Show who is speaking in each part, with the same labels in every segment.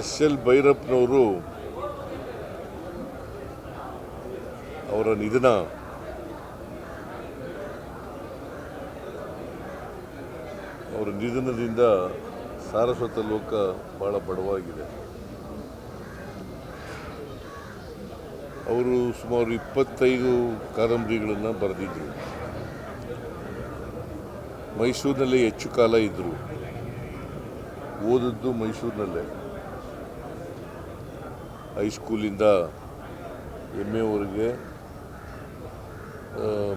Speaker 1: S L ಭೈರಪ್ಪನವರು ಅವರ ನಿಧನ. ಅವರ ನಿಧನದಿಂದ ಸಾರಸ್ವತ ಲೋಕ ಬಹಳ ಬಡವಾಗಿದೆ. ಅವರು ಸುಮಾರು ಇಪ್ಪತ್ತೈದು ಕಾದಂಬರಿಗಳನ್ನು ಬರೆದಿದ್ದರು ಮೈಸೂರಿನಲ್ಲೇ ಹೆಚ್ಚು ಕಾಲ ಇದ್ದರು ಓದಿದ್ದು ಮೈಸೂರಿನಲ್ಲೇ. ಹೈಸ್ಕೂಲಿಂದ ಎಂ ಎವರೆಗೆ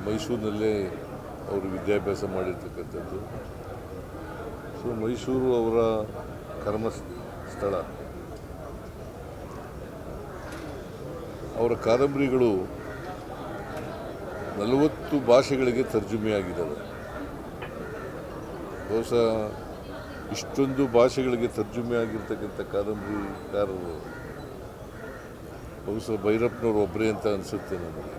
Speaker 1: ಮೈಸೂರಿನಲ್ಲೇ ಅವರು ವಿದ್ಯಾಭ್ಯಾಸ ಮಾಡಿರ್ತಕ್ಕಂಥದ್ದು. ಸೊ ಮೈಸೂರು ಅವರ ಕರ್ಮ ಸ್ಥಳ ಅವರ ಕಾದಂಬರಿಗಳು ನಲವತ್ತು ಭಾಷೆಗಳಿಗೆ ತರ್ಜುಮೆಯಾಗಿದ್ದಾವೆ ಬಹುಶಃ ಇಷ್ಟೊಂದು ಭಾಷೆಗಳಿಗೆ ತರ್ಜುಮೆ ಆಗಿರ್ತಕ್ಕಂಥ ಕಾದಂಬರಿಕಾರರು ಬಹುಶಃ ಭೈರಪ್ಪನವರು ಒಬ್ಬರೇ ಅಂತ ಅನಿಸುತ್ತೆ ನನಗೆ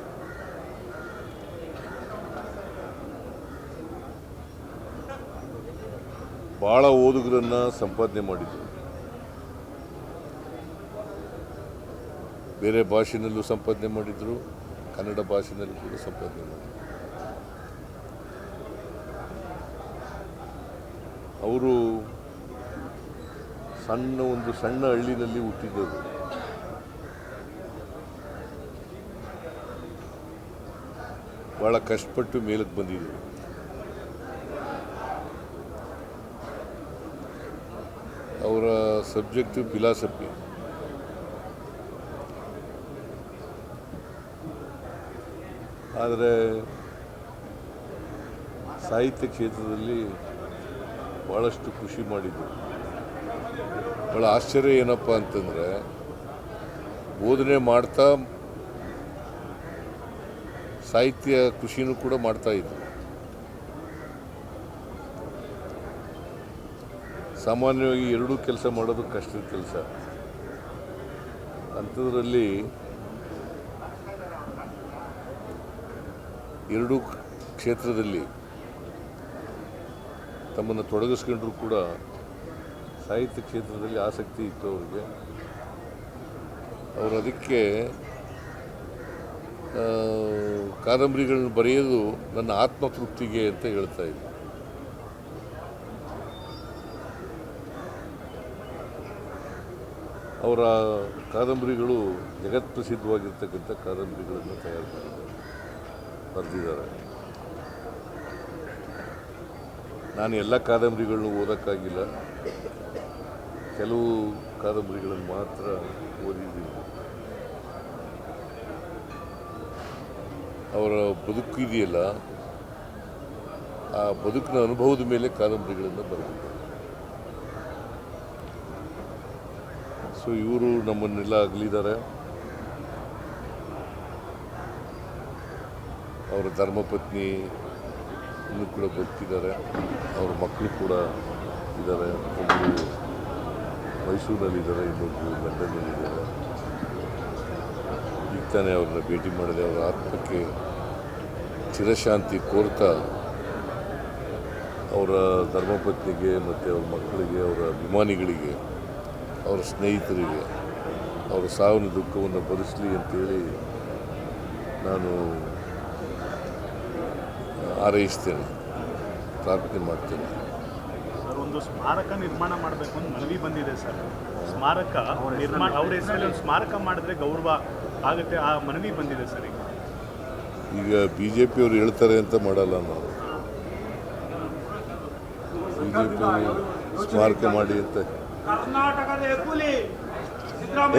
Speaker 1: ಭಾಳ ಓದುಗರನ್ನು ಸಂಪಾದನೆ ಮಾಡಿದರು. ಬೇರೆ ಭಾಷೆಯಲ್ಲೂ ಸಂಪಾದನೆ ಮಾಡಿದರು, ಕನ್ನಡ ಭಾಷೆನಲ್ಲೂ ಕೂಡ ಸಂಪಾದನೆ ಮಾಡಿದರು. ಅವರು ಸಣ್ಣ ಒಂದು ಸಣ್ಣ ಹಳ್ಳಿನಲ್ಲಿ ಹುಟ್ಟಿದ್ದರು ಭಾಳ ಕಷ್ಟಪಟ್ಟು ಮೇಲಕ್ಕೆ ಬಂದಿದ್ದರು ಅವರ ಸಬ್ಜೆಕ್ಟಿವ್ ಫಿಲಾಸಫಿ. ಆದರೆ ಸಾಹಿತ್ಯ ಕ್ಷೇತ್ರದಲ್ಲಿ ಭಾಳಷ್ಟು ಖುಷಿ ಮಾಡಿದ್ದರು ಭಾಳ ಆಶ್ಚರ್ಯ ಏನಪ್ಪ ಅಂತಂದರೆ, ಬೋಧನೆ ಮಾಡ್ತಾ ಸಾಹಿತ್ಯ ಕೃಷಿನೂ ಕೂಡ ಮಾಡ್ತಾ ಇದ್ದರು ಸಾಮಾನ್ಯವಾಗಿ ಎರಡೂ ಕೆಲಸ ಮಾಡೋದು ಕಷ್ಟದ ಕೆಲಸ. ಅಂಥದ್ರಲ್ಲಿ ಎರಡೂ ಕ್ಷೇತ್ರದಲ್ಲಿ ತಮ್ಮನ್ನು ತೊಡಗಿಸ್ಕೊಂಡ್ರೂ ಕೂಡ ಸಾಹಿತ್ಯ ಕ್ಷೇತ್ರದಲ್ಲಿ ಆಸಕ್ತಿ ಇತ್ತು ಅವರಿಗೆ ಅವರು ಅದಕ್ಕೆ ಕಾದಂಬರಿಗಳನ್ನ ಬರೆಯೋದು ನನ್ನ ಆತ್ಮತೃಪ್ತಿಗೆ ಅಂತ ಹೇಳ್ತಾ ಇದ್ದೆ. ಅವರ ಕಾದಂಬರಿಗಳು ಜಗತ್ಪ್ರಸಿದ್ಧವಾಗಿರ್ತಕ್ಕಂಥ ಕಾದಂಬರಿಗಳನ್ನು ತಯಾರು ಮಾಡಿದ್ದಾರೆ, ಬರೆದಿದ್ದಾರೆ. ನಾನು ಎಲ್ಲ ಕಾದಂಬರಿಗಳನ್ನು ಓದೋಕ್ಕಾಗಿಲ್ಲ. ಕೆಲವು ಕಾದಂಬರಿಗಳನ್ನು ಮಾತ್ರ ಓದಿದ್ದೀನಿ. ಅವರ ಬದುಕು ಇದೆಯಲ್ಲ, ಆ ಬದುಕಿನ ಅನುಭವದ ಮೇಲೆ ಕಾದಂಬರಿಗಳನ್ನು ಬರೆದಿದ್ದಾರೆ. ಸೊ ಇವರು ನಮ್ಮನ್ನೆಲ್ಲ ಅಗಲಿದ್ದಾರೆ. ಅವರ ಧರ್ಮಪತ್ನಿ ಇನ್ನು ಕೂಡ ಬದುಕಿದ್ದಾರೆ. ಅವ್ರ ಮಕ್ಕಳು ಕೂಡ ಇದ್ದಾರೆ. ಒಬ್ಬರು ಮೈಸೂರಿನಲ್ಲಿದ್ದಾರೆ, ಇನ್ನೊಬ್ಬರು ಲಂಡನ್ನಲ್ಲಿದ್ದಾರೆ. ತಾನೇ ಅವ್ರನ್ನ ಭೇಟಿ ಮಾಡಿದೆ ಅವರ ಆತ್ಮಕ್ಕೆ ಚಿರಶಾಂತಿ ಕೋರ್ತಾ ಅವರ ಧರ್ಮಪತ್ನಿಗೆ ಮತ್ತು ಅವ್ರ ಮಕ್ಕಳಿಗೆ ಅವರ ಅಭಿಮಾನಿಗಳಿಗೆ ಅವರ ಸ್ನೇಹಿತರಿಗೆ ಅವರ ಸಾವಿನ ದುಃಖವನ್ನು ಭರಿಸಲಿ ಅಂತೇಳಿ ನಾನು ಹಾರೈಸ್ತೇನೆ ಪ್ರಾರ್ಥನೆ ಮಾಡ್ತೇನೆ.
Speaker 2: ಸರ್ ಒಂದು ಸ್ಮಾರಕ ನಿರ್ಮಾಣ ಮಾಡಬೇಕು ಅಂತ ಮನವಿ ಬಂದಿದೆ ಸರ್. ಸ್ಮಾರಕ ನಿರ್ಮಾಣ ಅವ್ರ ಹೆಸರಲ್ಲಿ ಒಂದು ಸ್ಮಾರಕ ಮಾಡಿದ್ರೆ ಗೌರವ ಆಗುತ್ತೆ ಆ ಮನವಿ ಬಂದಿದೆ ಸರ್ ಈಗ.
Speaker 1: ಈಗ ಬಿ ಜೆ ಪಿಯವರು ಹೇಳ್ತಾರೆ ಅಂತ ಮಾಡಲ್ಲ ನಾವು. ಬಿ ಜೆ ಪಿ ಸ್ಮಾರಕ ಮಾಡಿ ಅಂತ.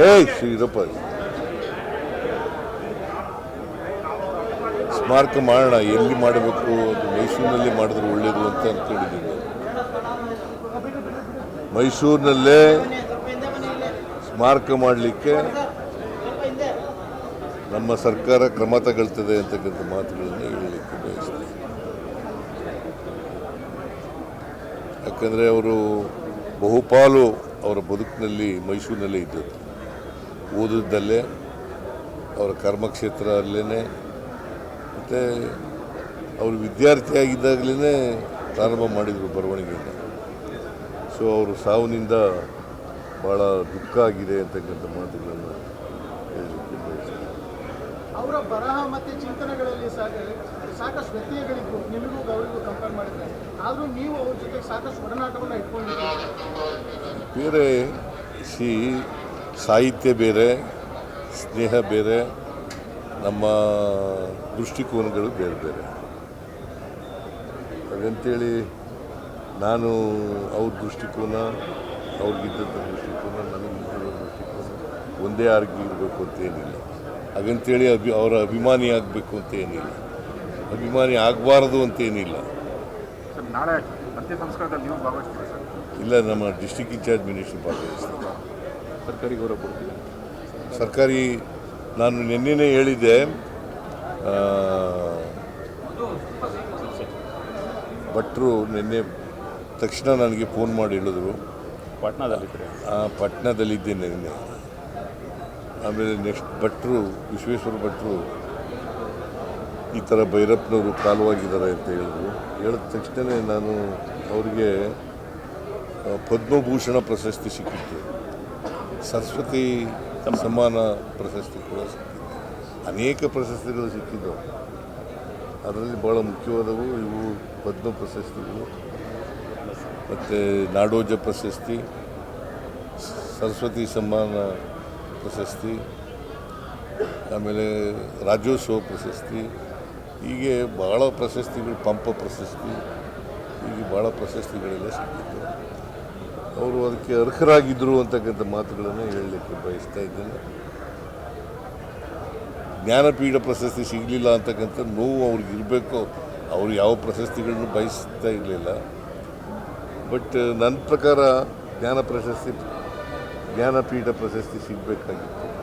Speaker 1: ಏಯ್ ಶ್ರೀರಪ್ಪ. ಸ್ಮಾರಕ ಮಾಡೋಣ ಎಲ್ಲಿ ಮಾಡಬೇಕು ಅದು ಮೈಸೂರಿನಲ್ಲಿ ಮಾಡಿದ್ರೆ ಒಳ್ಳೇದು ಅಂತ ಅಂದ್ಕೊಂಡಿದ್ದೀನಿ ಮೈಸೂರಿನಲ್ಲೇ ಸ್ಮಾರಕ ಮಾಡಲಿಕ್ಕೆ ನಮ್ಮ ಸರ್ಕಾರ ಕ್ರಮ ತಗೊಳ್ತದೆ ಅಂತಕ್ಕಂಥ ಮಾತುಗಳನ್ನು ಹೇಳಲಿಕ್ಕೆ ಬಯಸ್ತೀನಿ. ಯಾಕಂದರೆ ಅವರು ಬಹುಪಾಲು ಅವರ ಬದುಕಿನಲ್ಲಿ ಮೈಸೂರಿನಲ್ಲೇ ಇದ್ದದ್ದು. ಓದಿದ್ದಲ್ಲೇ, ಅವರ ಕರ್ಮಕ್ಷೇತ್ರ ಅಲ್ಲೇ ಮತ್ತು ಅವರು ವಿದ್ಯಾರ್ಥಿಯಾಗಿದ್ದಾಗಲೇ ಪ್ರಾರಂಭ ಮಾಡಿದರು ಬರವಣಿಗೆಯನ್ನು. ಸೊ ಅವರು ಸಾವಿನಿಂದ ಭಾಳ ದುಃಖ ಆಗಿದೆ ಅಂತಕ್ಕಂಥ ಮಾತುಗಳನ್ನು ಹೇಳಲಿಕ್ಕೆ ಬಯಸ್ತೀನಿ.
Speaker 3: ಅವರ ಬರಹ ಮತ್ತು ಚಿಂತನೆಗಳಲ್ಲಿ ಸಾಕಷ್ಟು ವ್ಯತ್ಯಯಗಳಿದ್ದು ನಿಮಗೂ ಅವರಿಗೂ ಕಂಪೇರ್ ಮಾಡಿದ್ರೆ, ಆದರೂ ನೀವು ಅವ್ರ ಜೊತೆ ಸಾಕಷ್ಟು ಒಡನಾಟವನ್ನು ಇಟ್ಕೊಂಡಿದ್ದೀರಿ.
Speaker 1: ಬೇರೆ ಸಿ ಸಾಹಿತ್ಯ ಬೇರೆ, ಸ್ನೇಹ ಬೇರೆ, ನಮ್ಮ ದೃಷ್ಟಿಕೋನಗಳು ಬೇರೆ ಬೇರೆ. ಅದಂತೇಳಿ ನಾನು ಅವ್ರ ದೃಷ್ಟಿಕೋನ, ಅವ್ರಿಗಿದ್ದಂಥ ದೃಷ್ಟಿಕೋನ ನನಗಿದ್ದ ದೃಷ್ಟಿಕೋನ ಒಂದೇ ಆರ್ಗಿ ಇರಬೇಕು ಅಂತ ಏನಿಲ್ಲ. ಹಾಗಂತೇಳಿ ಅಭಿ ಅವರ ಅಭಿಮಾನಿ ಆಗಬೇಕು ಅಂತ ಏನಿಲ್ಲ. ಅಭಿಮಾನಿ ಆಗಬಾರ್ದು ಅಂತ ಏನಿಲ್ಲ.
Speaker 4: ಸರ್ ನಾಳೆ ಅಂತ್ಯ ಸಂಸ್ಕಾರದಲ್ಲಿ ನೀವು ಭಾಗವಹಿಸ್ತೀರಿ ಸರ್?
Speaker 1: ಇಲ್ಲ ನಮ್ಮ ಡಿಸ್ಟಿಕ್ ಇನ್ಚಾರ್ಜ್ ಮಿನಿಸ್ಟರ್ ಭಾಗವಹಿಸ್ತಾರೆ.
Speaker 4: ಸರ್ಕಾರಿ ಗೌರವ ಕೊಡ್ತೀವಿ
Speaker 1: ಸರ್ಕಾರಿ ನಾನು ನಿನ್ನೆನೇ ಹೇಳಿದ್ದೆ ಭಟ್ರು ನಿನ್ನೆ ತಕ್ಷಣ ನನಗೆ ಫೋನ್ ಮಾಡಿ ಹೇಳಿದ್ರು.
Speaker 2: ಪಟ್ನಾದಲ್ಲಿ
Speaker 1: ಆ, ಪಟ್ನಾದಲ್ಲಿದ್ದೇನೆ ನಿನ್ನೆ. ಆಮೇಲೆ ನೆಕ್ಸ್ಟ್ ಭಟ್ರು, ವಿಶ್ವೇಶ್ವರ ಭಟ್ರು ಈ ಥರ ಭೈರಪ್ಪನವರು ಕಾಲುವಾಗಿದ್ದಾರೆ ಅಂತ ಹೇಳಿದ್ರು. ಹೇಳಿದ ತಕ್ಷಣ ನಾನು ಅವರಿಗೆ ಪದ್ಮಭೂಷಣ ಪ್ರಶಸ್ತಿ ಸಿಕ್ಕಿತ್ತು. ಸರಸ್ವತಿ ಸಮ್ಮಾನ ಪ್ರಶಸ್ತಿ ಕೂಡ ಸಿಕ್ಕಿತ್ತು. ಅನೇಕ ಪ್ರಶಸ್ತಿಗಳು ಸಿಕ್ಕಿದ್ದವು. ಅದರಲ್ಲಿ ಭಾಳ ಮುಖ್ಯವಾದವು ಇವು ಪದ್ಮ ಪ್ರಶಸ್ತಿಗಳು. ಮತ್ತು ನಾಡೋಜ ಪ್ರಶಸ್ತಿ, ಸರಸ್ವತಿ ಸಮ್ಮಾನ ಪ್ರಶಸ್ತಿ, ಆಮೇಲೆ ರಾಜ್ಯೋತ್ಸವ ಪ್ರಶಸ್ತಿ, ಹೀಗೆ ಭಾಳ ಪ್ರಶಸ್ತಿಗಳು, ಪಂಪ ಪ್ರಶಸ್ತಿ, ಹೀಗೆ ಭಾಳ ಪ್ರಶಸ್ತಿಗಳೆಲ್ಲ ಸಿಕ್ಕಿತ್ತು. ಅವರು ಅದಕ್ಕೆ ಅರ್ಹರಾಗಿದ್ದರು ಅಂತಕ್ಕಂಥ ಮಾತುಗಳನ್ನು ಹೇಳಲಿಕ್ಕೆ ಬಯಸ್ತಾ ಇದ್ದೇನೆ. ಜ್ಞಾನಪೀಠ ಪ್ರಶಸ್ತಿ ಸಿಗಲಿಲ್ಲ ಅಂತಕ್ಕಂಥ ನೋವು ಅವ್ರಿಗೆ ಇರಬೇಕು. ಅವರು ಯಾವ ಪ್ರಶಸ್ತಿಗಳನ್ನು ಬಯಸ್ತಾ ಇರಲಿಲ್ಲ. ಬಟ್ ನನ್ನ ಪ್ರಕಾರ ಜ್ಞಾನ ಪ್ರಶಸ್ತಿ ಜ್ಞಾನಪೀಠ ಪ್ರಶಸ್ತಿ ಸಿಗಬೇಕಾಗಿತ್ತು.